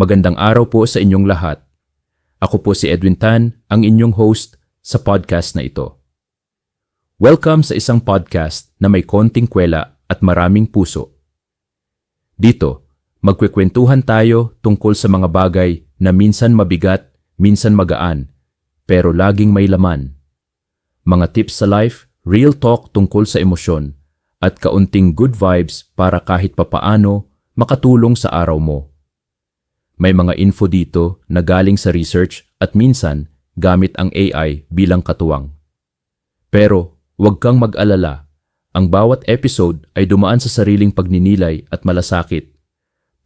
Magandang araw po sa inyong lahat. Ako po si Edwin Tan, ang inyong host sa podcast na ito. Welcome sa isang podcast na may konting kwela at maraming puso. Dito, magkwekwentuhan tayo tungkol sa mga bagay na minsan mabigat, minsan magaan, pero laging may laman. Mga tips sa life, real talk tungkol sa emosyon, at kaunting good vibes para kahit papaano makatulong sa araw mo. May mga info dito na galing sa research at minsan gamit ang AI bilang katuwang. Pero huwag kang mag-alala, ang bawat episode ay dumaan sa sariling pagninilay at malasakit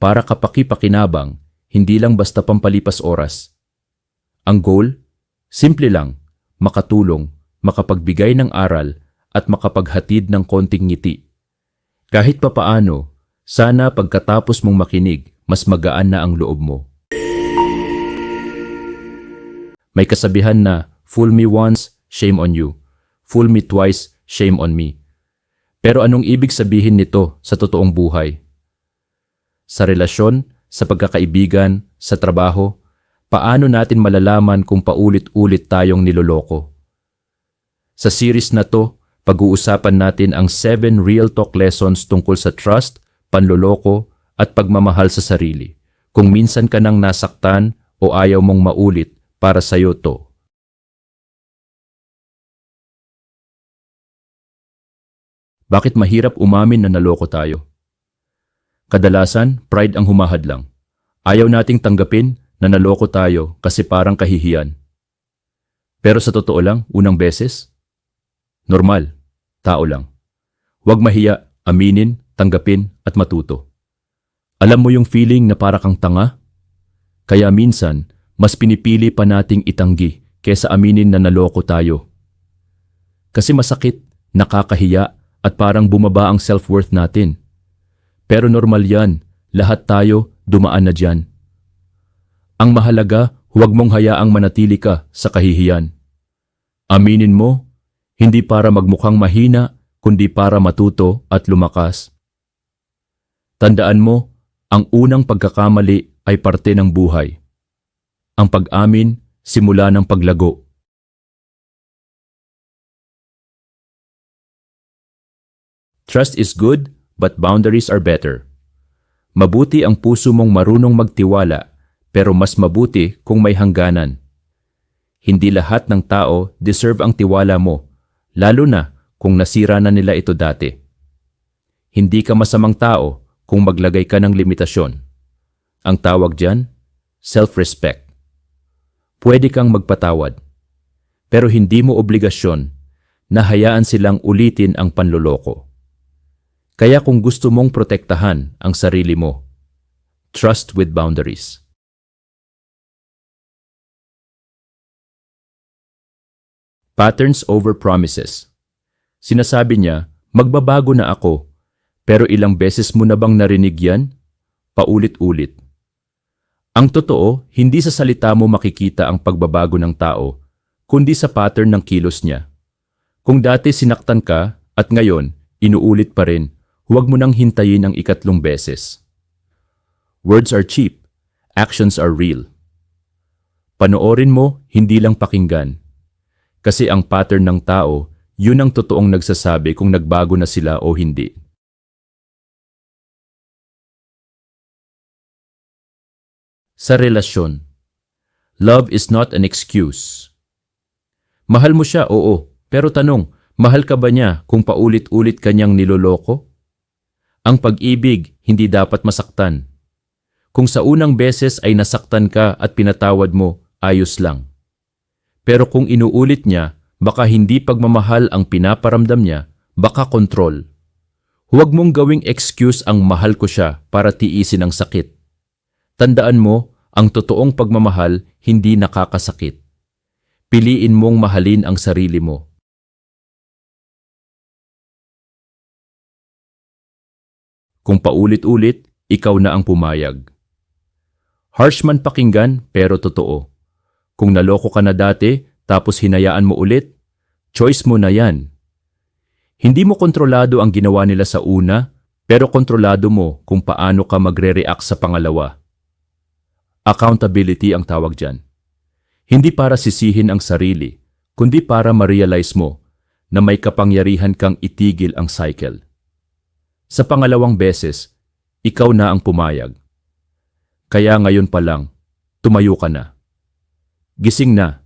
para kapaki-pakinabang, hindi lang basta pampalipas oras. Ang goal? Simple lang, makatulong, makapagbigay ng aral at makapaghatid ng konting ngiti. Kahit papaano, sana pagkatapos mong makinig, mas magaan na ang loob mo. May kasabihan na, fool me once, shame on you. Fool me twice, shame on me. Pero anong ibig sabihin nito sa totoong buhay? Sa relasyon, sa pagkakaibigan, sa trabaho, paano natin malalaman kung paulit-ulit tayong niloloko? Sa series na to, pag-uusapan natin ang 7 real talk lessons tungkol sa trust, panloloko, at pagmamahal sa sarili. Kung minsan ka nang nasaktan o ayaw mong maulit para sa'yo to. Bakit mahirap umamin na naloko tayo? Kadalasan, pride ang humahadlang. Ayaw nating tanggapin na naloko tayo kasi parang kahihiyan. Pero sa totoo lang, unang beses, normal, tao lang. Huwag mahiya, aminin, tanggapin at matuto. Alam mo yung feeling na para kang tanga? Kaya minsan, mas pinipili pa nating itanggi kesa aminin na naloko tayo. Kasi masakit, nakakahiya at parang bumaba ang self-worth natin. Pero normal yan, lahat tayo dumaan na dyan. Ang mahalaga, huwag mong hayaang manatili ka sa kahihiyan. Aminin mo, hindi para magmukhang mahina, kundi para matuto at lumakas. Tandaan mo, ang unang pagkakamali ay parte ng buhay. Ang pag-amin, simula ng paglago. Trust is good, but boundaries are better. Mabuti ang puso mong marunong magtiwala, pero mas mabuti kung may hangganan. Hindi lahat ng tao deserve ang tiwala mo, lalo na kung nasira na nila ito dati. Hindi ka masamang tao kung maglagay ka ng limitasyon. Ang tawag dyan, self-respect. Pwede kang magpatawad, pero hindi mo obligasyon na hayaan silang ulitin ang panloloko. Kaya kung gusto mong protektahan ang sarili mo, trust with boundaries. Patterns over promises. Sinasabi niya, magbabago na ako, pero ilang beses mo na bang narinig yan? Paulit-ulit. Ang totoo, hindi sa salita mo makikita ang pagbabago ng tao, kundi sa pattern ng kilos niya. Kung dati sinaktan ka at ngayon inuulit pa rin, huwag mo nang hintayin ang ikatlong beses. Words are cheap, actions are real. Panoorin mo, hindi lang pakinggan. Kasi ang pattern ng tao, yun ang totoong nagsasabi kung nagbago na sila o hindi. Sa relasyon, love is not an excuse. Mahal mo siya, oo, pero tanong, mahal ka ba niya kung paulit-ulit kanyang niloloko? Ang pag-ibig hindi dapat masaktan. Kung sa unang beses ay nasaktan ka at pinatawad mo, ayos lang. Pero kung inuulit niya, baka hindi pagmamahal ang pinaparamdam niya, baka kontrol. Huwag mong gawing excuse ang mahal ko siya para tiisin ang sakit. Tandaan mo, ang totoong pagmamahal hindi nakakasakit. Piliin mong mahalin ang sarili mo. Kung paulit-ulit, ikaw na ang pumayag. Harsh man pakinggan pero totoo. Kung naloko ka na dati tapos hinayaan mo ulit, choice mo na yan. Hindi mo kontrolado ang ginawa nila sa una, pero kontrolado mo kung paano ka magre-react sa pangalawa. Accountability ang tawag dyan. Hindi para sisihin ang sarili, kundi para ma-realize mo na may kapangyarihan kang itigil ang cycle. Sa pangalawang beses, ikaw na ang pumayag. Kaya ngayon pa lang, tumayo ka na. Gising na.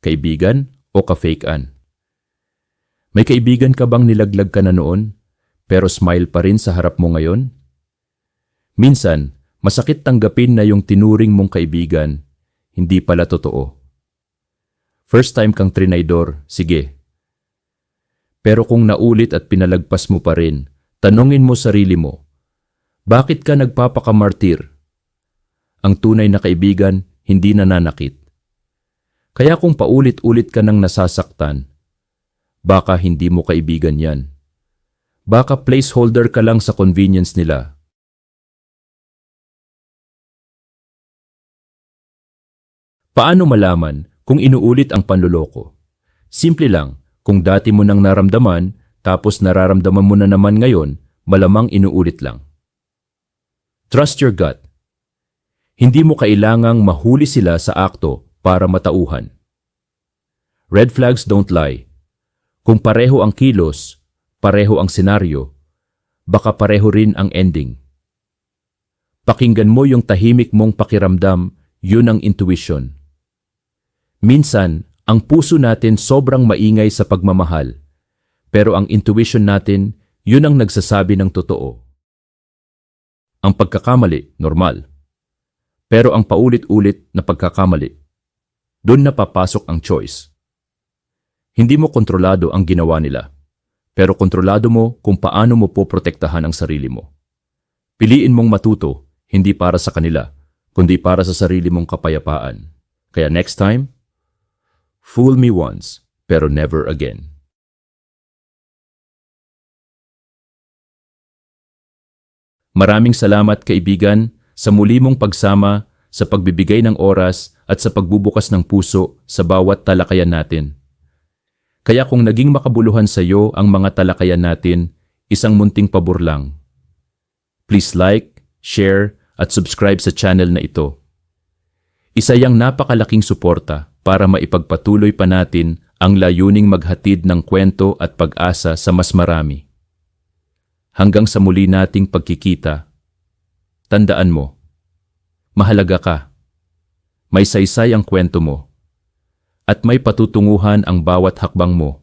Kaibigan o ka-fake-an? May kaibigan ka bang nilaglag ka na noon, pero smile pa rin sa harap mo ngayon? Minsan, masakit tanggapin na yung tinuring mong kaibigan, hindi pala totoo. First time kang trinaydor, sige. Pero kung naulit at pinalagpas mo pa rin, tanongin mo sarili mo, bakit ka nagpapakamartir? Ang tunay na kaibigan, hindi nananakit. Kaya kung paulit-ulit ka nang nasasaktan, baka hindi mo kaibigan yan. Baka placeholder ka lang sa convenience nila. Paano malaman kung inuulit ang panluloko? Simple lang, kung dati mo nang naramdaman, tapos nararamdaman mo na naman ngayon, malamang inuulit lang. Trust your gut. Hindi mo kailangang mahuli sila sa akto para matauhan. Red flags don't lie. Kung pareho ang kilos, pareho ang senaryo, baka pareho rin ang ending. Pakinggan mo yung tahimik mong pakiramdam, yun ang intuition. Minsan, ang puso natin sobrang maingay sa pagmamahal, pero ang intuition natin, yun ang nagsasabi ng totoo. Ang pagkakamali, normal. Pero ang paulit-ulit na pagkakamali, doon na papasok ang choice. Hindi mo kontrolado ang ginawa nila, pero kontrolado mo kung paano mo poprotektahan ang sarili mo. Piliin mong matuto, hindi para sa kanila, kundi para sa sarili mong kapayapaan. Kaya next time, fool me once, pero never again. Maraming salamat kaibigan sa muli mong pagsama sa pagbibigay ng oras at sa pagbubukas ng puso sa bawat talakayan natin. Kaya kung naging makabuluhan sa iyo ang mga talakayan natin, isang munting pabor lang. Please like, share, at subscribe sa channel na ito. Isa yang napakalaking suporta para maipagpatuloy pa natin ang layuning maghatid ng kwento at pag-asa sa mas marami. Hanggang sa muli nating pagkikita, tandaan mo, mahalaga ka, may saysay ang kwento mo, at may patutunguhan ang bawat hakbang mo.